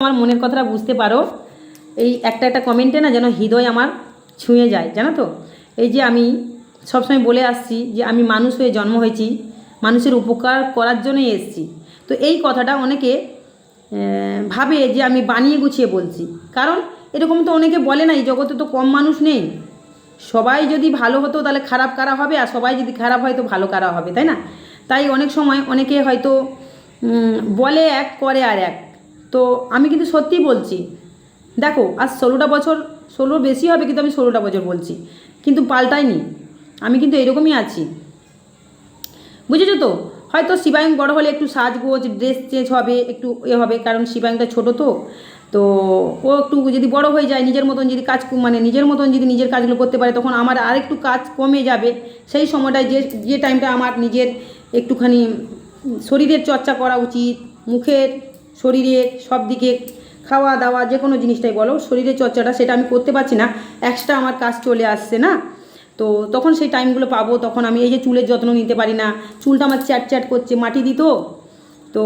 আমার মনের কথাটা বুঝতে পারো। এই একটা একটা কমেন্টে না যেন হৃদয় আমার ছুঁয়ে যায়, জানো তো? এই যে আমি সবসময় বলে আসছি যে আমি মানুষ হয়ে জন্ম হয়েছি, মানুষের উপকার করার জন্যই এসেছি। তো এই কথাটা অনেকে ভাবে যে আমি বানিয়ে গুছিয়ে বলছি। কারণ এরকম তো অনেকে বলে না এই জগতে তো কম মানুষ নেই। সবাই যদি ভালো হতো তাহলে খারাপ কারা হবে? আর সবাই যদি খারাপ হয় তো ভালো কারা হবে, তাই না? তাই অনেক সময় অনেকে হয়তো বলে এক, করে আর এক। তো আমি কিন্তু সত্যিই বলছি, দেখো আজ ষোলোটা বছর, ষোলো বেশি হবে কিন্তু আমি ষোলোটা বছর বলছি, কিন্তু পাল্টাইনি, আমি কিন্তু এরকমই আছি। বুঝেছ তো? হয়তো শিবায়ং বড় হলে একটু সাজগোজ ড্রেস চেঞ্জ হবে, একটু এ হবে, কারণ শিবায়ংটা ছোটো তো তো ও একটু যদি বড় হয়ে যায়, নিজের মতন যদি কাজ মানে নিজের মতন যদি নিজের কাজগুলো করতে পারে, তখন আমার আর একটু কাজ কমে যাবে। সেই সময়টায় যে যে টাইমটা আমার নিজের একটুখানি শরীরের চর্চা করা উচিত, মুখের শরীরের সব দিকে খাওয়া দাওয়া যে কোনো জিনিসটাই বলো, শরীরের চর্চাটা সেটা আমি করতে পারছি না এক্সট্রা আমার কাজ চলে আসছে না? তো তখন সেই টাইমগুলো পাবো, তখন আমি এই যে চুলের যত্ন নিতে পারি না, চুলটা আমার চ্যাট চ্যাট করছে, মাটি দিত? তো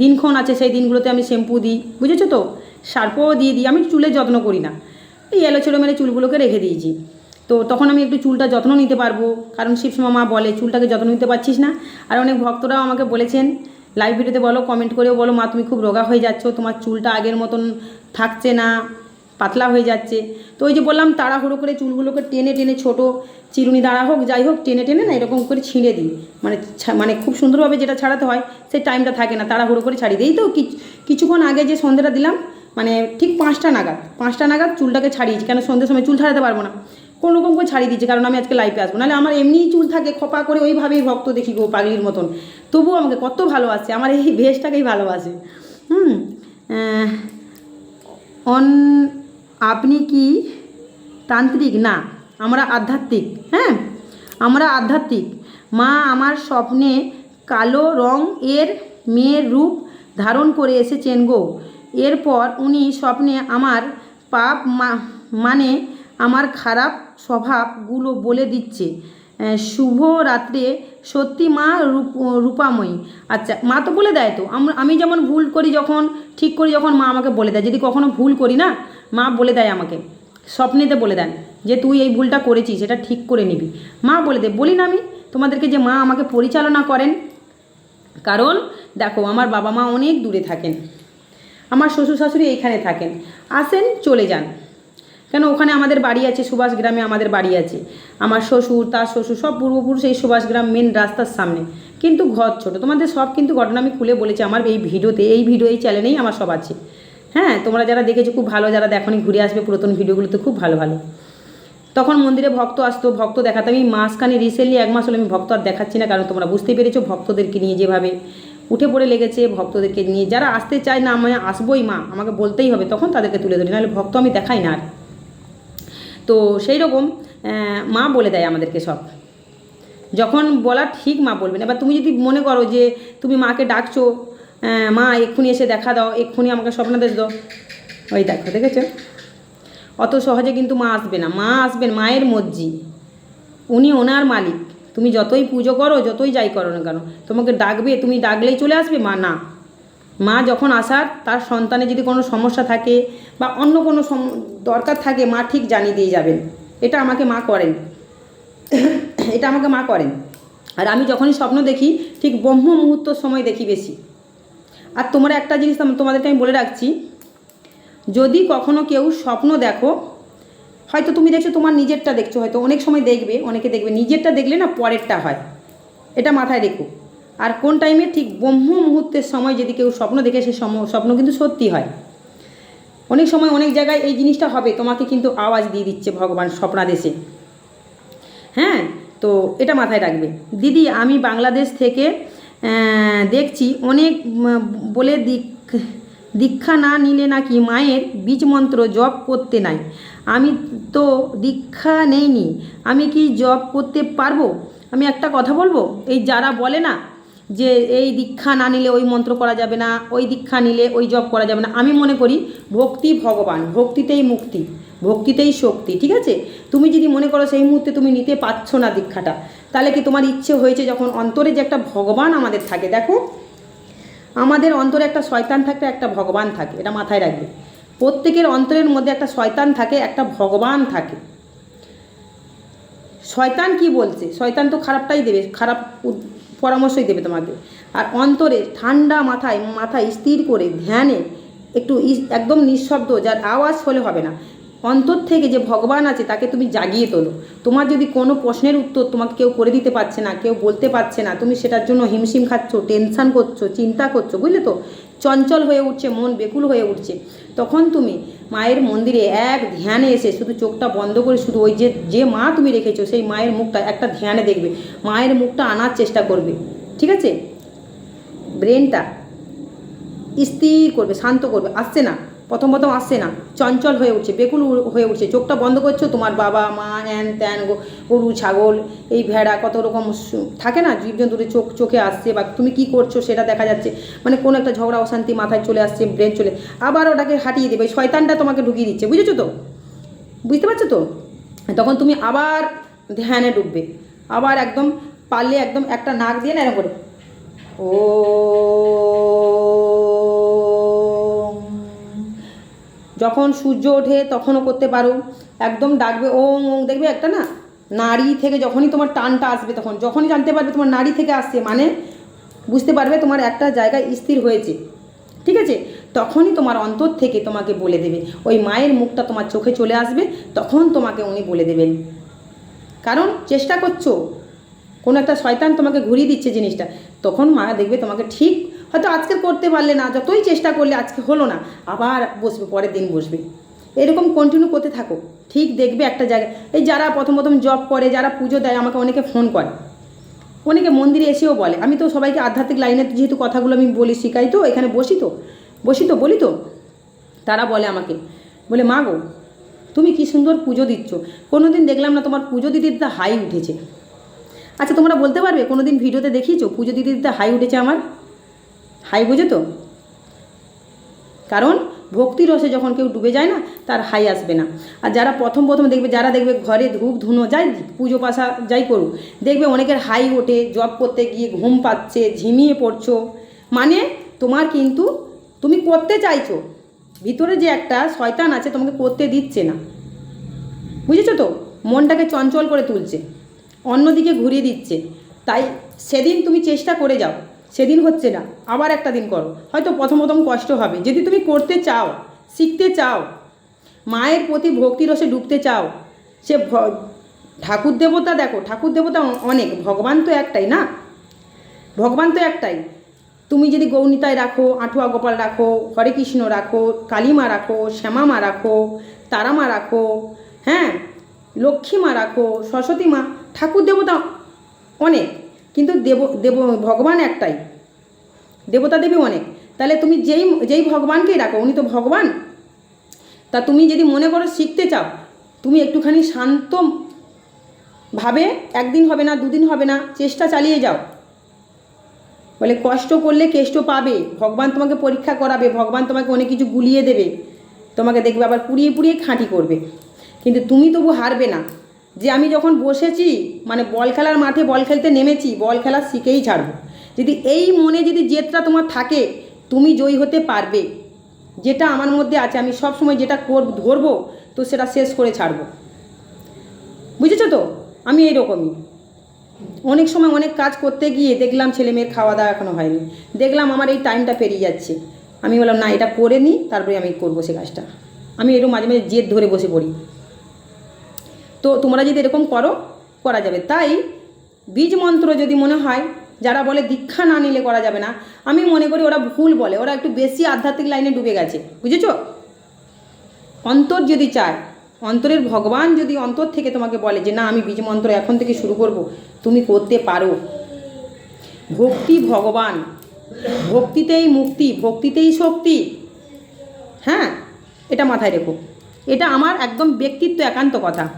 দিনক্ষণ আছে সেই দিনগুলোতে আমি শ্যাম্পু দিই, বুঝেছ তো? সার্পও দিয়ে দিই, আমি চুলের যত্ন করি না। এই এলো ছেলে মেরে চুলগুলোকে রেখে দিয়েছি। তো তখন আমি একটু চুলটা যত্ন নিতে পারব, কারণ শিবসমা মা বলে, চুলটাকে যত্ন নিতে পারছিস না? আর অনেক ভক্তরাও আমাকে বলেছেন লাইভ ভিডিওতে বলো কমেন্ট করেও বলো, মা, তুমি খুব রোগা হয়ে যাচ্ছ, তোমার চুলটা আগের মতন থাকছে না, পাতলা হয়ে যাচ্ছে। তো ওই যে বললাম, তাড়াহুড়ো করে চুলগুলোকে টেনে টেনে ছোট চিরুনি দাঁড়া হোক, যাই হোক, টেনে টেনে না এরকম করে ছিঁড়ে দিই। মানে মানে খুব সুন্দরভাবে যেটা ছাড়াতে হয় সেই টাইমটা থাকে না, তাড়াহুড়ো করে ছাড়িয়ে দিই। তো কিছ- কিছুক্ষণ আগে যে সন্ধ্যেটা দিলাম মানে ঠিক পাঁচটা নাগাদ পাঁচটা নাগাদ চুলটাকে ছাড়িয়েছি, কেন সন্ধ্যের সময় চুল ছাড়াতে পারব না। কোনো রকম করে ছাড়িয়ে দিচ্ছে কারণ আমি আজকে লাইফে আসব। নাহলে আমার এমনিই চুল থাকে, খোপা করে ওইভাবেই ভক্ত দেখি গো পাগলির মতন। তবুও আমাকে কত ভালোবাসে, আমার এই ভেষটাকেই ভালোবাসে। হুম অন, আপনি কি তান্ত্রিক? না, আমরা আধ্যাত্মিক হ্যাঁ? আমরা আধ্যাত্মিক। মা আমার স্বপ্নে কালো রং এর মেয়ের রূপ ধারণ করে এসেছেন গো। এরপর উনি স্বপ্নে আমার পাপ মানে আমার খারাপ স্বভাবগুলো বলে দিচ্ছে। শুভ রাত্রে সত্যি মা রূপ, রূপাময়ী। আচ্ছা মা তো বলে দেয় তো। আমি যেমন ভুল করি যখন, ঠিক করি যখন মা আমাকে বলে দেয়। যদি কখনো ভুল করি না, মা বলে দেয় আমাকে। স্বপ্নেতে বলে দেন যে, তুই এই ভুলটা করেছিস সেটা ঠিক করে নিবি। মা বলে দে বলি না আমি, তোমাদেরকে যে মা আমাকে পরিচালনা করেন। কারণ, দেখো, আমার বাবা মা অনেক দূরে থাকেন। আমার শ্বশুর শাশুড়ি এইখানে থাকেন। আসেন, চলে যান। কেন ওখানে আমাদের বাড়ি আছে, সুভাষ গ্রামে আমাদের বাড়ি আছে। আমার শ্বশুর, তার শ্বশুর, সব পূর্বপুরুষ এই সুভাষ গ্রাম মেন রাস্তার সামনে। কিন্তু ঘর ছোট। তোমাদের সব কিন্তু ঘটনা আমি খুলে বলেছি আমার এই ভিডিওতে। এই ভিডিও, এই চ্যানেলেই আমার সব আছে। হ্যাঁ তোমরা যারা দেখেছ, খুব ভালো। যারা দেখনি, ঘুরে আসবে পুরাতন ভিডিওগুলোতে, খুব ভালো ভালো। তখন মন্দিরে ভক্ত আসতো, ভক্ত দেখাতে। আমি মাসখানি রিসেন্টলি এক মাস হলে আমি ভক্ত আর দেখাচ্ছি না, কারণ তোমরা বুঝতেই পেরেছ ভক্তদেরকে নিয়ে যেভাবে উঠে পড়ে লেগেছে, ভক্তদেরকে নিয়ে। যারা আসতে চায় না, আমি আসবোই মা, আমাকে বলতেই হবে, তখন তাদেরকে তুলে ধরি। নাহলে ভক্ত আমি দেখাই না আর। তো সেই রকম মা বলে দেয় আমাদেরকে সব। যখন বলা ঠিক মা বলবেন এবার তুমি যদি মনে করো যে তুমি মাকে ডাকছো মা, এক্ষুনি এসে দেখা দাও, এক্ষুনি আমাকে স্বপ্নাদেশ দাও। ওই দেখো, দেখেছ? অত সহজে কিন্তু মা আসবে না। মা আসবেন মায়ের মর্জি। উনি ওনার মালিক। তুমি যতই পুজো করো, যতই যাই করো না কেন, তোমাকে ডাকবে, তুমি ডাকলেই চলে আসবে মা? না। মা যখন আসার, তার সন্তানের যদি কোনো সমস্যা থাকে বা অন্য কোনো দরকার থাকে, মা ঠিক জানিয়ে দিয়ে যাবেন। এটা আমাকে মা করেন। এটা আমাকে মা করেন। আর আমি যখনই স্বপ্ন দেখি, ঠিক ব্রহ্ম মুহূর্তর সময় দেখি বেশি। আর তোমরা একটা জিনিস তোমাদেরকে আমি বলে রাখছি, যদি কখনো কেউ স্বপ্ন দেখো, হয়তো তুমি দেখছ তোমার নিজেরটা দেখছ, হয়তো অনেক সময় দেখবে, অনেকে দেখবে, নিজেরটা দেখলে না পরেরটা হয়। এটা মাথায় রেখো। আর কোন টাইমে ঠিক ব্রহ্ম মুহূর্তের সময় যদি কেউ স্বপ্ন দেখে সম- স্বপ্ন কিন্তু সত্যি হয়। অনেক সময় অনেক জায়গায় এই জিনিসটা হবে, তোমাকে কিন্তু আওয়াজ দিয়ে দিচ্ছে ভগবান স্বপ্নাদেশে। হ্যাঁ তো এটা মাথায় রাখবে। দিদি, আমি বাংলাদেশ থেকে দেখছি অনেক বলে দিক, দীক্ষা না নিলে নাকি মায়ের বীজ মন্ত্র জপ করতে নাই। আমি তো দীক্ষা নেইনি। আমি কি জপ করতে পারব? আমি একটা কথা বলব? এই যারা বলে না যে এই দীক্ষা না নিলে ওই মন্ত্র করা যাবে না, ওই দীক্ষা নিলে ওই জব করা যাবে না। আমি মনে করি ভক্তি ভগবান, ভক্তিতেই মুক্তি, ভক্তিতেই শক্তি, ঠিক আছে? তুমি যদি মনে করো সেই মুহূর্তে তুমি নিতে পারছ না দীক্ষাটা, তাহলে কি তোমার ইচ্ছে হয়েছে যখন অন্তরে যে একটা ভগবান আমাদের থাকে, দেখো? আমাদের অন্তরে একটা শয়তান থাকে একটা ভগবান থাকে, এটা মাথায় রাখবে। প্রত্যেকের অন্তরের মধ্যে একটা শয়তান থাকে, একটা ভগবান থাকে। শয়তান কি বলছে? শয়তান তো খারাপটাই দেবে, খারাপ পরামর্শই দেবে তোমাকে। আর অন্তরে ঠান্ডা মাথায় মাথায় স্থির করে ধ্যানে একটু একদম নিঃশব্দ, যার আওয়াজ হলে হবে না। অন্তর থেকে যে ভগবান আছে, তাকে তুমি জাগিয়ে তোলো। তোমার যদি কোনো প্রশ্নের উত্তর তোমাকে কেউ করে দিতে পারছে না, কেউ বলতে পারছে না, তুমি সেটার জন্য হিমশিম খাচ্ছ, টেনশান করছ, চিন্তা করছ, বুঝলে তো? চঞ্চল হয়ে উঠছে, মন বেকুল হয়ে উঠছে। তখন তুমি মায়ের মন্দিরে এক ধ্যানে এসে শুধু চোখটা বন্ধ করে শুধু ওই যে যে মা তুমি রেখেছো, সেই মায়ের মুখটা একটা ধ্যানে দেখবে। মায়ের মুখটা আনার চেষ্টা করবে, ঠিক আছে? ব্রেনটা স্থির করবে, শান্ত করবে, আসছে না। প্রথম প্রথম আসছে না, চঞ্চল হয়ে উঠছে, বেকুল হয়ে উঠছে, চোখটা বন্ধ করছ তোমার বাবা, মা হ্যান ত্যান গরু, ছাগল, এই ভেড়া, কত রকম থাকে না জীবজন্তুদের চোখ, চোখে আসছে বা তুমি কি করছ সেটা দেখা যাচ্ছে মানে কোনো একটা ঝগড়া, অশান্তি মাথায় চলে আসছে, ব্রেন চলে, আবার ওটাকে হাঁটিয়ে দেবে, শয়তানটা তোমাকে ঢুকিয়ে দিচ্ছে, বুঝেছ তো? বুঝতে পারছ তো? তখন তুমি আবার ধ্যানে ডুববে, আবার একদম পারলে একদম একটা নাক দিয়ে না এরকম করে, ও যখন সূর্য ওঠে তখনও করতে পারো। একদম ডাকবে, ওং ওং, দেখবে একটা না, নাড়ি থেকে যখনই তোমার টানটা আসবে তখন, যখনই জানতে পারবে তোমার নাড়ি থেকে আসছে মানে বুঝতে পারবে তোমার একটা জায়গায় স্থির হয়েছে। ঠিক আছে? তখনই তোমার অন্তর থেকে তোমাকে বলে দেবে। ওই মায়ের মুখটা তোমার চোখে চলে আসবে, তখন তোমাকে উনি বলে দেবেন। কারণ চেষ্টা করছ। কোনো একটা শয়তান তোমাকে ঘুরিয়ে দিচ্ছে জিনিসটা। তখন মা দেখবে তোমাকে ঠিক হয়তো আজকে করতে পারলে না, যতই চেষ্টা করলে আজকে হলো না, আবার বসবে, পরের দিন বসবে। এরকম কন্টিনিউ করতে থাকো। ঠিক দেখবে একটা জায়গায়। এই যারা প্রথম প্রথম জব করে, যারা পুজো দেয়, আমাকে অনেকে ফোন করে। অনেকে মন্দিরে এসেও বলে। আমি তো সবাইকে আধ্যাত্মিক লাইনে যেহেতু কথাগুলো আমি বলি শিখাই তো, এখানে বসি তো। বসি তো, বলি তো। তারা বলে আমাকে, বলে, মা গো, তুমি কি সুন্দর পুজো দিচ্ছ। কোনো দিন দেখলাম না তোমার পুজো দিদির দা হাই উঠেছে। আচ্ছা তোমরা বলতে পারবে কোনো দিন ভিডিওতে দেখিয়েছো, পুজো দিদির দা হাই উঠেছে আমার? হাই বোঝো তো? কারণ ভক্তি রসে যখন কেউ ডুবে যায় না, তার হাই আসবে না। আর যারা প্রথম প্রথম দেখবে, যারা দেখবে ঘরে ধূপ ধুনো যাই, পুজো পাশা যাই করুক, দেখবে অনেকের হাই ওঠে জব করতে গিয়ে ঘুম পাচ্ছে, ঝিমিয়ে পড়ছো। মানে তোমার কিন্তু, তুমি করতে চাইছো। ভিতরে যে একটা শয়তান আছে, তোমাকে করতে দিচ্ছে না। বুঝেছ তো? মনটাকে চঞ্চল করে তুলছে। অন্যদিকে ঘুরিয়ে দিচ্ছে। তাই সেদিন তুমি চেষ্টা করে যাও। সেদিন হচ্ছে না, আবার একটা দিন করো। হয়তো প্রথম প্রথম কষ্ট হবে। যদি তুমি করতে চাও, শিখতে চাও, মায়ের প্রতি ভক্তিরসে ডুবতে চাও, সে ঠাকুর দেবতা দেখো, ঠাকুর দেবতা অনেক, ভগবান তো একটাই না? ভগবান তো একটাই। তুমি যদি গৌনিতায় রাখো, আঠুয়া গোপাল রাখো, হরে কৃষ্ণ রাখো, কালীমা রাখো শ্যামা মা রাখো, তারামা রাখো হ্যাঁ? লক্ষ্মী মা রাখো সরস্বতী মা ঠাকুর দেবতা অনেক। কিন্তু দেব দেব, ভগবান একটাই। দেবতা দেবী অনেক। তাহলে তুমি যেই যেই ভগবানকেই রাখো উনি তো ভগবান। তা তুমি যদি মনে করো শিখতে চাও, তুমি একটুখানি শান্ত ভাবে একদিন হবে না, দুদিন হবে না, চেষ্টা চালিয়ে যাও। বলে কষ্ট করলে কেষ্ট পাবে, ভগবান তোমাকে পরীক্ষা করাবে, ভগবান তোমাকে অনেক কিছু গুলিয়ে দেবে, তোমাকে দেখবে আবার পুড়িয়ে পুড়িয়ে খাঁটি করবে। কিন্তু তুমি তবু হারবে না। যে আমি যখন বসেছি মানে বল খেলার মাঠে বল খেলতে নেমেছি, বল খেলা শিখেই ছাড়ব। যদি এই মনে যদি জেদটা তোমার থাকে, তুমি জয়ী হতে পারবে। যেটা আমার মধ্যে আছে, আমি সব সময় যেটা কর ধরবো, তো সেটা শেষ করে ছাড়বো। বুঝেছ তো? আমি এই এইরকমই। অনেক সময় অনেক কাজ করতে গিয়ে দেখলাম ছেলে মেয়ের খাওয়া দাওয়া এখনও হয়নি। দেখলাম আমার এই টাইমটা পেরিয়ে যাচ্ছে। আমি বললাম, না, এটা করে নিই তারপরে আমি করব সে কাজটা। আমি এরকম মাঝে মাঝে জেদ ধরে বসে পড়ি। তো তোমরা যদি এরকম করো, করা যাবে। তাই বীজ মন্ত্র যদি মনে হয়, যারা বলে দীক্ষা না নিলে করা যাবে না, আমি মনে করি ওরা ভুল বলে। ওরা একটু বেশি আধ্যাত্মিক লাইনে ডুবে গেছে। বুঝেছ? অন্তর যদি চায়, অন্তরের ভগবান যদি অন্তর থেকে তোমাকে বলে যে, না, আমি বীজ মন্ত্র এখন থেকে শুরু করব, তুমি করতে পারো। ভক্তি ভগবান। ভক্তিতেই মুক্তি, ভক্তিতেই শক্তি। হ্যাঁ? এটা মাথায় রেখো। এটা আমার একদম ব্যক্তিত্ব একান্ত কথা।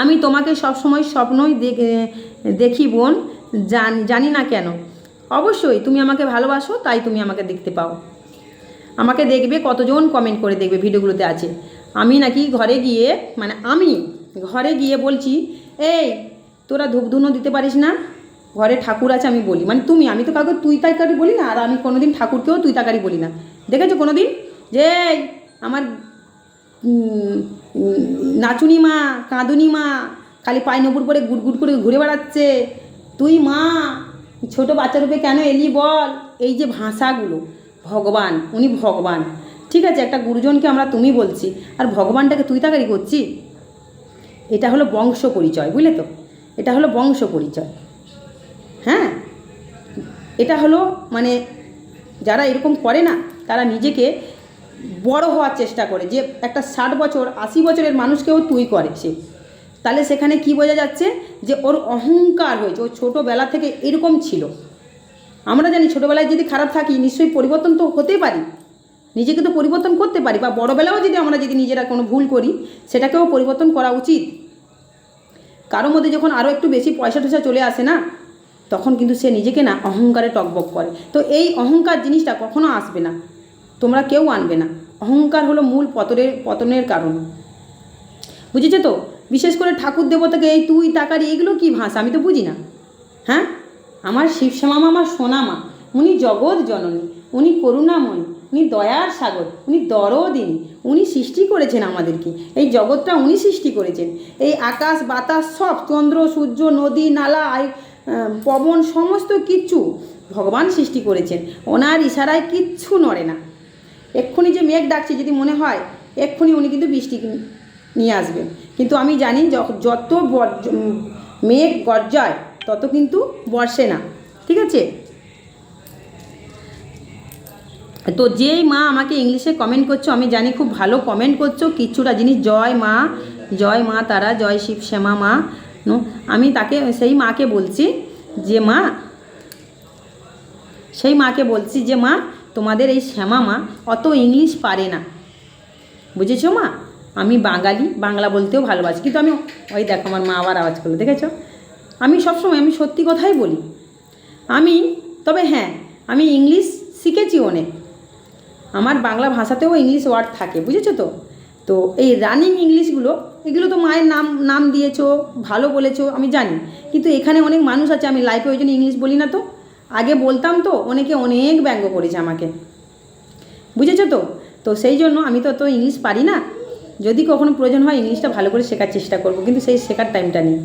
আমি তোমাকে সবসময় স্বপ্নই দেখ- বোন, জান না কেন। অবশ্যই তুমি আমাকে ভালোবাসো, তাই তুমি আমাকে দেখতে পাও। আমাকে দেখবে, কতজন কমেন্ট করে দেখবে ভিডিওগুলোতে আছে। আমি নাকি ঘরে গিয়ে মানে আমি ঘরে গিয়ে বলছি, এই, তোরা ধূপধুনো দিতে পারিস না? ঘরে ঠাকুর আছে আমি বলি। মানে তুমি, আমি তো কাউকে তুই তাকারি বলি না, আর আমি কোনোদিন ঠাকুরকেও তুই তাকারি বলি না। দেখেছ কোনো দিন যে আমার নাচুনি মা, কাঁদুনি মা, খালি পায়ে নপুর পরে গুড় গুড় করে ঘুরে বেড়াচ্ছে। তুই মা, ছোট বাচ্চা রূপে কেন এলি বল? এই যে ভাষাগুলো, ভগবান, উনি ভগবান। ঠিক আছে, একটা গুরুজনকে আমরা তুমি বলছি, আর ভগবানটাকে তুই তাকারি করছি এটা হলো বংশ পরিচয়, বুঝলে তো? এটা হলো বংশ পরিচয়। হ্যাঁ? এটা হলো মানে যারা এরকম করে না, তারা নিজেকে বড় হওয়ার চেষ্টা করে যে একটা ষাট বছর, আশি বছরের মানুষকেও তুই করে সে। তাহলে সেখানে কি বোঝা যাচ্ছে যে ওর অহংকার হয়েছে, ও ছোটোবেলা থেকে এরকম ছিল। আমরা জানি ছোটোবেলায় যদি খারাপ থাকি, নিশ্চয়ই পরিবর্তন তো হতে পারি। নিজেকে তো পরিবর্তন করতে পারি বা বড়োবেলাও যদি আমরা যদি নিজেরা কোনো ভুল করি, সেটাকেও পরিবর্তন করা উচিত। কারোর মধ্যে যখন আরও একটু বেশি পয়সা টয়সা চলে আসে না, তখন কিন্তু সে নিজেকে না অহংকারে টকবক করে। তো এই অহংকার জিনিসটা কখনো আসবে না। তোমরা কেউ আনবে না। অহংকার হলো মূল পতনের পতনের কারণ। বুঝেছ তো? বিশেষ করে ঠাকুর দেবতাকে এই তুই, তাকারি, এগুলো কি ভাষা আমি তো বুঝি না। হ্যাঁ? আমার শিবশ্যামা আমার সোনামা, উনি জগৎ জননী, উনি করুণাময়ী, উনি দয়ার সাগর, উনি দরদিনী, উনি সৃষ্টি করেছেন আমাদেরকে। এই জগৎটা উনি সৃষ্টি করেছেন। এই আকাশ, বাতাস, সব, চন্দ্র, সূর্য, নদী, নালা পবন, সমস্ত কিচ্ছু ভগবান সৃষ্টি করেছেন। ওনার ইশারায় কিচ্ছু নড়ে না। এক্ষুনি যে মেঘ ডাকছে যদি মনে হয়, এক্ষুনি উনি কিন্তু বৃষ্টি নিয়ে আসবেন। কিন্তু আমি জানি যত মেঘ গর্জায়, তত কিন্তু বর্ষে না। ঠিক আছে? তো যেই মা আমাকে ইংলিশে কমেন্ট করছ, আমি জানি খুব ভালো কমেন্ট করছ। কিছুটা জিনিস, জয় মা জয় মা তারা, জয় শিব শ্যামা মা আমি তাকে, সেই মাকে বলছি যে মা, সেই মাকে বলছি যে মা তোমাদের এই শ্যামা মা অত ইংলিশ পারে না। বুঝেছ মা? আমি বাঙালি, বাংলা বলতেও ভালোবাসি। কিন্তু আমি ওই দেখো আমার মা আবার আওয়াজ করল, দেখেছ? আমি সবসময়, আমি সত্যি কথাই বলি। আমি তবে হ্যাঁ আমি ইংলিশ শিখেছি অনেক। আমার বাংলা ভাষাতেও ইংলিশ ওয়ার্ড থাকে, বুঝেছ তো? তো এই রানিং ইংলিশগুলো, এগুলো তো মায়ের নাম নাম দিয়েছ, ভালো বলেছ, আমি জানি। কিন্তু এখানে অনেক মানুষ আছে, আমি লাইফে ওই জন্য ইংলিশ বলি না তো। আগে বলতাম তো, অনেকে অনেক ব্যঙ্গ করেছে আমাকে। বুঝেছ তো? তো সেই জন্য আমি তো তো ইংলিশ পারি না। যদি কখনো প্রয়োজন হয় ইংলিশটা ভালো করে শেখার চেষ্টা করব, কিন্তু সেই শেখার টাইমটা নেই।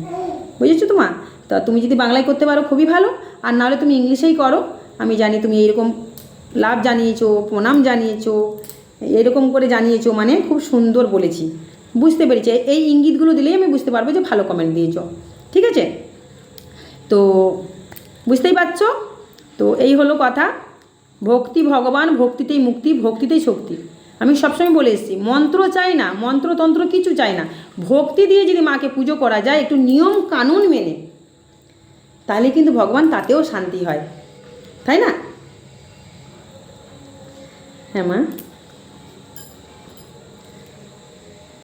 বুঝেছ তো মা? তা তুমি যদি বাংলায় করতে পারো, খুবই ভালো। আর নাহলে তুমি ইংলিশেই করো। আমি জানি তুমি এইরকম লাভ জানিয়েছো, প্রণাম জানিয়েছো, এরকম করে জানিয়েছো মানে খুব সুন্দর বলেছি। বুঝতে পেরেছি। এই ইঙ্গিতগুলো দিলেই আমি বুঝতে পারব যে ভালো কমেন্ট দিয়েছ। ঠিক আছে? তো বুঝতেই পারছ? তো এই হলো কথা। ভক্তি ভগবান, ভক্তিতেই মুক্তি, ভক্তিতেই শক্তি। আমি সবসময় বলে এসেছি, মন্ত্র চাই না, মন্ত্রতন্ত্র কিছু চাই না। ভক্তি দিয়ে যদি মাকে পুজো করা যায়, একটু নিয়ম কানুন মেনে, তাহলে কিন্তু ভগবান তাতেও শান্তি হয়। তাই না? হ্যাঁ মা।